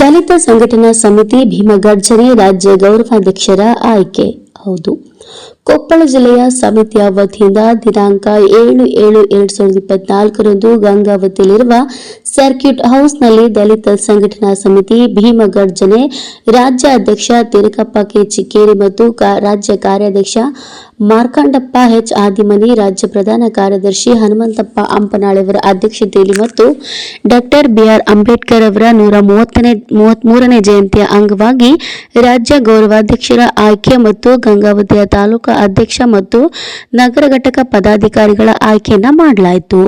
ದಲಿತ ಸಂಘಟನಾ ಸಮಿತಿ ಭೀಮಗರ್ಜನೆ ರಾಜ್ಯ ಗೌರವಾಧ್ಯಕ್ಷರ ಆಯ್ಕೆ. ಹೌದು. ಕೊಪ್ಪಳ ಜಿಲ್ಲೆಯ ಸಮಿತಿಯ ವತಿಯಿಂದ ದಿನಾಂಕ ಏಳು ಏಳು ಎರಡ್ ಸಾವಿರದ ಇಪ್ಪತ್ನಾಲ್ಕರಂದು ಗಂಗಾವತಿಯಲ್ಲಿರುವ ಸರ್ಕ್ಯೂಟ್ ಹೌಸ್ನಲ್ಲಿ ದಲಿತ ಸಂಘಟನಾ ಸಮಿತಿ ಭೀಮಗರ್ಜನೆ ರಾಜ್ಯ ಅಧ್ಯಕ್ಷ ತಿರುಕಪ್ಪ ಕೆ ಚಿಕ್ಕೇರಿ ಮತ್ತು ರಾಜ್ಯ ಕಾರ್ಯಾಧ್ಯಕ್ಷ ಮಾರ್ಕಂಡಪ್ಪ ಎಚ್ ಆದಿಮನಿ, ರಾಜ್ಯ ಪ್ರಧಾನ ಕಾರ್ಯದರ್ಶಿ ಹನುಮಂತಪ್ಪ ಅಂಪನಾಳೆಯವರ ಅಧ್ಯಕ್ಷತೆಯಲ್ಲಿ ಮತ್ತು ಡಾಕ್ಟರ್ ಬಿಆರ್ ಅಂಬೇಡ್ಕರ್ ಅವರ ನೂರ ಮೂವತ್ತನೇ, ಮೂವತ್ಮೂರನೇ ಜಯಂತಿಯ ಅಂಗವಾಗಿ ರಾಜ್ಯ ಗೌರವಾಧ್ಯಕ್ಷರ ಆಯ್ಕೆ ಮತ್ತು ಗಂಗಾವತಿಯ ತಾಲೂಕು ಅಧ್ಯಕ್ಷ ಮತ್ತು ನಗರ ಘಟಕ ಪದಾಧಿಕಾರಿಗಳ ಆಯ್ಕೆಯನ್ನು ಮಾಡಲಾಯಿತು.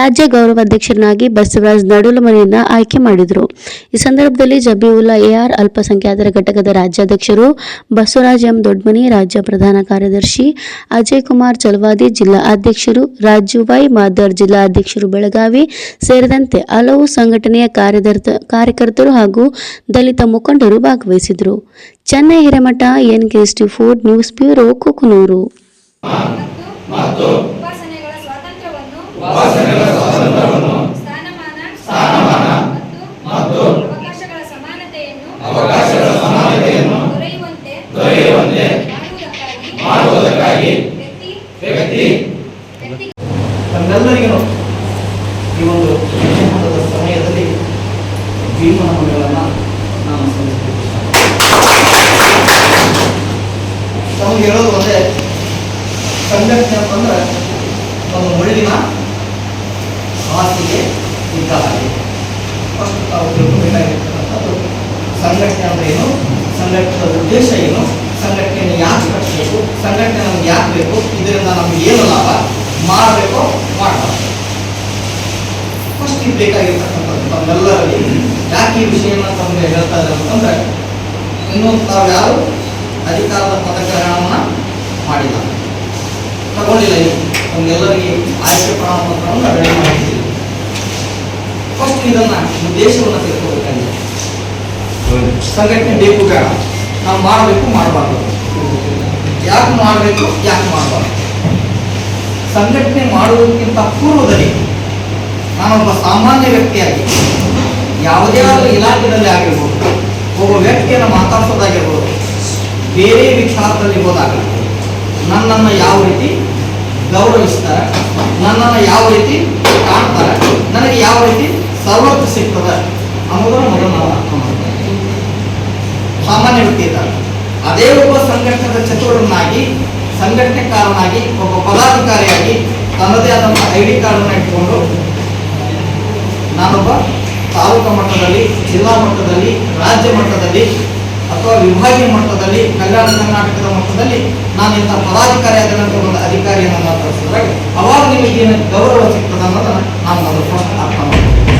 ರಾಜ್ಯ ಗೌರವಾಧ್ಯಕ್ಷರನ್ನಾಗಿ ಬಸವರಾಜ್ ನಡುಲಮನೆಯನ್ನ ಆಯ್ಕೆ ಮಾಡಿದರು. ಈ ಸಂದರ್ಭದಲ್ಲಿ ಜಬೀವುಲ್ಲಾ ಎಆರ್ ಅಲ್ಪಸಂಖ್ಯಾತರ ಘಟಕದ ರಾಜ್ಯಾಧ್ಯಕ್ಷರು ಬಸವರಾಜ್ ಎಂ ದೊಡ್ಮನಿ, ರಾಜ್ಯ ಪ್ರಧಾನ ಕಾರ್ಯದರ್ಶಿ ಅಜಯ್ ಕುಮಾರ್ ಚಲವಾದಿ ಜಿಲ್ಲಾ ಅಧ್ಯಕ್ಷರು ರಾಜು ವೈ ಮಾದರ್ ಜಿಲ್ಲಾ ಅಧ್ಯಕ್ಷರು ಬೆಳಗಾವಿ ಸೇರಿದಂತೆ ಹಲವು ಸಂಘಟನೆಯ ಕಾರ್ಯದರ್ತ ಕಾರ್ಯಕರ್ತರು ಹಾಗೂ ದಲಿತ ಮುಖಂಡರು ಭಾಗವಹಿಸಿದರು Chennai Hiremath NK four news bureau, Kukanur. ಮಾಡುವುದಕ್ಕಾಗಿ ವ್ಯಕ್ತಿ ತಮ್ಮೆಲ್ಲರಿಗೂ ಈ ಒಂದು ವಿಷಯದ ಸಮಯದಲ್ಲಿ ಮಗಳನ್ನು ನಾನು ಸ್ಮರಿಸಬೇಕು ಹೇಳೋದು ಒಂದೇ, ಸಂಘಟನೆ ಅಂತಂದ್ರೆ ಒಂದು ಮುಳ್ಳಿನ ಹಾಸಿಗೆ ಇದ್ದ ಹಾಗೆ ಫಸ್ಟ್ ತಾವು ತಿಳ್ಕೊಬೇಕಾಗಿರ್ತಕ್ಕಂಥದ್ದು ಸಂಘಟನೆ ಅಂದ್ರೆ ಏನು? ಸಂಘಟನೆಯ ಉದ್ದೇಶ ಏನು? ಸಂಘಟನೆಯನ್ನು ಯಾಕೆ ಕಟ್ಟಬೇಕು ಸಂಘಟನೆ ನಮ್ಗೆ ಯಾಕೆ ಬೇಕು ಇದರಿಂದ ನಮ್ಗೆ ಏನು ಲಾಭ? ಮಾಡಬೇಕು. ಮಾಡಬಾರ್ದು ಫಸ್ಟ್ ಇದು ಬೇಕಾಗಿರ್ತಕ್ಕಂಥದ್ದು ತಮ್ಮೆಲ್ಲರಲ್ಲಿ ಯಾಕೆ ಈ ವಿಷಯವನ್ನು ತಮಗೆ ಹೇಳ್ತಾ ಇದ್ದಾರೆ ಅಂತಂದ್ರೆ ಇನ್ನು ತಾವು ಯಾರು? ಅಧಿಕಾರದ ಪದಗ್ರಹಣವನ್ನ ಮಾಡಿಲ್ಲ. ತಗೊಂಡಿಲ್ಲ ಇದು. ತಮ್ಗೆಲ್ಲರಿಗೆ ಆಯ್ಕೆ ಪ್ರಮಾಣ ಪತ್ರವನ್ನು ರೆಡಿ ಮಾಡಿದ್ದೀವಿ. ಫಸ್ಟ್ ಇದನ್ನ ಉದ್ದೇಶವನ್ನು ತೆಗೆದುಕೊಳ್ಬೇಕಾಗಿದೆ ಸಂಘಟನೆ ಬೇಕು ಬೇಡ. ನಾವು ಮಾಡಬೇಕು, ಮಾಡಬಾರ್ದು. ಯಾಕೆ ಮಾಡಬೇಕು, ಯಾಕೆ ಮಾಡಬಾರ್ದು? ಸಂಘಟನೆ ಮಾಡುವುದಕ್ಕಿಂತ ಪೂರ್ವದಲ್ಲಿ ನಾನೊಬ್ಬ ಸಾಮಾನ್ಯ ವ್ಯಕ್ತಿಯಾಗಿ ಯಾವುದೇ ಆದ ಇಲಾಖೆಯಲ್ಲಿ ಆಗಿರ್ಬೋದು, ಒಬ್ಬ ವ್ಯಕ್ತಿಯನ್ನು ಮಾತಾಡ್ಸೋದಾಗಿರ್ಬೋದು, ಬೇರೆ ವಿಚಾರದಲ್ಲಿ ಹೋದಾಗ ನನ್ನನ್ನು ಯಾವ ರೀತಿ ಗೌರವಿಸ್ತಾರೆ, ನನ್ನನ್ನು ಯಾವ ರೀತಿ ಕಾಣ್ತಾರೆ, ನನಗೆ ಯಾವ ರೀತಿ ಸವಲತ್ತು ಸಿಗ್ತದೆ ಅನ್ನೋದನ್ನು ಮೊದಲು ನಾವು ವ್ಯಕ್ತಿ ಅದೇ ಒಬ್ಬ ಸಂಘಟನೆದ ಚತುರನಾಗಿ ಸಂಘಟನೆಕಾರನಾಗಿ, ಒಬ್ಬ ಪದಾಧಿಕಾರಿಯಾಗಿ ತನ್ನದೇ ಆದಂಥ ಐ ಡಿ ಕಾರ್ಡನ್ನು ಇಟ್ಕೊಂಡು ನಾನೊಬ್ಬ ತಾಲೂಕು ಮಟ್ಟದಲ್ಲಿ, ಜಿಲ್ಲಾ ಮಟ್ಟದಲ್ಲಿ, ರಾಜ್ಯ ಮಟ್ಟದಲ್ಲಿ ಅಥವಾ ವಿಭಾಗೀಯ ಮಟ್ಟದಲ್ಲಿ, ಕಲ್ಯಾಣ ಕರ್ನಾಟಕದ ಮಟ್ಟದಲ್ಲಿ ನಾನು ಇಂಥ ಪದಾಧಿಕಾರಿ ಒಂದು ಅಧಿಕಾರಿಯನ್ನು ಮಾತಾಡಿಸಿದಾಗ ಅವಾಗ ನಿಮಗೆ ಏನು ಗೌರವ ಸಿಗ್ತದೆ ಅನ್ನೋದನ್ನ ನಾನು ಮೊದಲು ಫಸ್ಟ್ ಅರ್ಥ ಮಾಡ್ತೀನಿ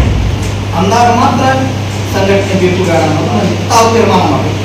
ಅಂದಾಗ ಮಾತ್ರ ಸಂಘಟನೆ ಬೇಕು ಅನ್ನೋದನ್ನ ತಾವು ತೀರ್ಮಾನ ಮಾಡಬೇಕು.